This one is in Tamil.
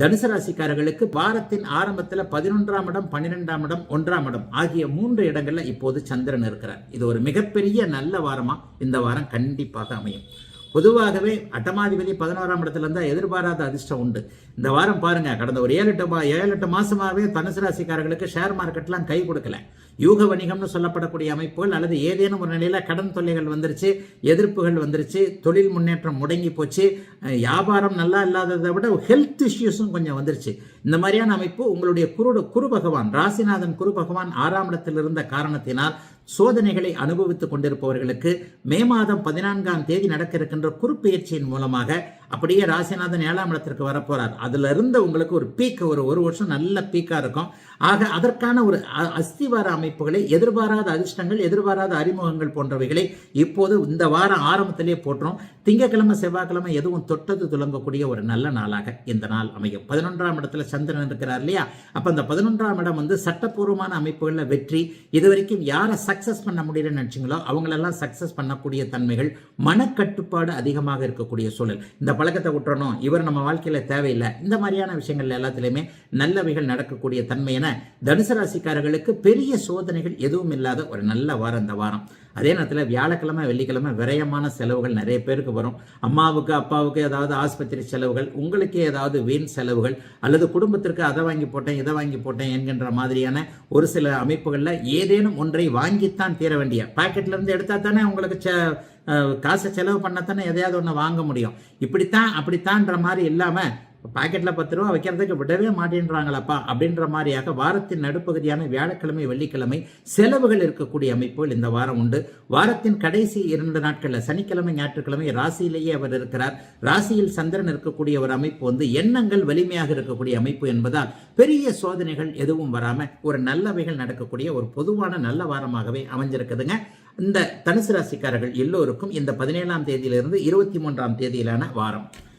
தனுசு ராசிக்காரர்களுக்கு வாரத்தின் ஆரம்பத்தில் பதினொன்றாம் இடம் பன்னிரெண்டாம் இடம் ஒன்றாம் இடம் ஆகிய மூன்று இடங்களில் இப்போது சந்திரன் இருக்கிறார். இது ஒரு மிகப்பெரிய நல்ல வாரமாக இந்த வாரம் கண்டிப்பாக அமையும். பொதுவாகவே அட்டமாதிபதி பதினோராம் இடத்துல இருந்தால் எதிர்பாராத அதிர்ஷ்டம் உண்டு. இந்த வாரம் பாருங்க கடந்த ஒரு ஏழு எட்டு மா- ஏழு எட்டு மாசமாகவே தனுசு ராசிக்காரர்களுக்கு ஷேர் மார்க்கெட்லாம் கை கொடுக்கல. யூக வணிகம்னு சொல்லப்படக்கூடிய அமைப்புகள் அல்லது ஏதேனும் ஒரு நிலையில் கடன் தொல்லைகள் வந்துருச்சு எதிர்ப்புகள் வந்துருச்சு தொழில் முன்னேற்றம் முடங்கி போச்சு வியாபாரம் நல்லா இல்லாததை விட ஹெல்த் இஷ்யூஸும் கொஞ்சம் வந்துருச்சு. இந்த மாதிரியான அமைப்பு உங்களுடைய குரு குரு பகவான் ராசிநாதன் குரு பகவான் ஆறாம் இடத்தில் இருந்த காரணத்தினால் சோதனைகளை அனுபவித்துக் கொண்டிருப்பவர்களுக்கு மே மாதம் பதினான்காம் தேதி நடக்க இருக்கின்ற என்ற குறிப்பெயர்ச்சியின் மூலமாக அப்படியே ராசிநாதன் ஏழாம் இடத்திற்கு வரப்போறார். அதுல இருந்து உங்களுக்கு ஒரு பீக் ஒரு ஒரு வருஷம் நல்ல பீக்கா இருக்கும். ஆக அதற்கான ஒரு அ- அஸ்திவார அமைப்புகளை எதிர்பாராத அதிர்ஷ்டங்கள் எதிர்பாராத அறிமுகங்கள் போன்றவைகளை இப்போது இந்த வாரம் ஆரம்பத்திலே போட்டுரும் திங்கக்கிழமை செவ்வாய்க்கிழமை எதுவும் தொட்டது துலங்கக்கூடிய ஒரு நல்ல நாளாக இந்த நாள் அமையும். பதினொன்றாம் இடத்துல சந்திரன் இருக்கிறார் இல்லையா? அப்ப அந்த பதினொன்றாம் இடம் வந்து சட்டப்பூர்வமான அமைப்புகளில் வெற்றி. இது வரைக்கும் யாரை சக்சஸ் பண்ண முடியலன்னு நினைச்சிங்களோ அவங்களெல்லாம் சக்சஸ் பண்ணக்கூடிய தன்மைகள் மனக்கட்டுப்பாடு அதிகமாக இருக்கக்கூடிய சூழல். இந்த பழக்கத்தை விட்டுறணும். இவர் நம்ம வாழ்க்கையில் தேவையில்லை. இந்த மாதிரியான விஷயங்கள் எல்லாத்துலேயுமே நல்லவைகள் நடக்கக்கூடிய தன்மை என தனுசு ராசிக்காரர்களுக்கு பெரிய சோதனைகள் எதுவும் இல்லாத ஒரு நல்ல வாரம் இந்த வாரம். அதே நேரத்தில் வியாழக்கிழமை வெள்ளிக்கிழமை விரயமான செலவுகள் நிறைய பேருக்கு வரும். அம்மாவுக்கு அப்பாவுக்கு ஏதாவது ஆஸ்பத்திரி செலவுகள் உங்களுக்கு ஏதாவது வீண் செலவுகள் அல்லது குடும்பத்திற்கு அதை வாங்கி போட்டேன் இதை வாங்கி போட்டேன் என்கின்ற மாதிரியான ஒரு சில அமைப்புகளில் ஏதேனும் ஒன்றை வாங்கித்தான் தீர வேண்டிய. பாக்கெட்லேருந்து எடுத்தால் தானே உங்களுக்கு காசை செலவு பண்ணத்தானே எதையாவது ஒன்று வாங்க முடியும். இப்படித்தான் அப்படித்தான்ற மாதிரி இல்லாமல் பாக்கெட்டில் பத்து ரூபா வைக்கிறதுக்கு விடவே மாட்டேன்றாங்களப்பா அப்படின்ற மாதிரியாக வாரத்தின் நடுப்பகுதியான வியாழக்கிழமை வெள்ளிக்கிழமை செலவுகள் இருக்கக்கூடிய அமைப்புகள் இந்த வாரம் உண்டு. வாரத்தின் கடைசி இரண்டு நாட்களில் சனிக்கிழமை ஞாயிற்றுக்கிழமை ராசியிலேயே அவர் இருக்கிறார். ராசியில் சந்திரன் இருக்கக்கூடிய ஒரு அமைப்பு வந்து எண்ணங்கள் வலிமையாக இருக்கக்கூடிய அமைப்பு என்பதால் பெரிய சோதனைகள் எதுவும் வராமல் ஒரு நல்லவைகள் நடக்கக்கூடிய ஒரு பொதுவான நல்ல வாரமாகவே அமைஞ்சிருக்குதுங்க. இந்த தனுசு ராசிக்காரர்கள் எல்லோருக்கும் இந்த பதினேழாம் தேதியிலிருந்து இருபத்தி மூன்றாம் தேதியிலான வாரம்.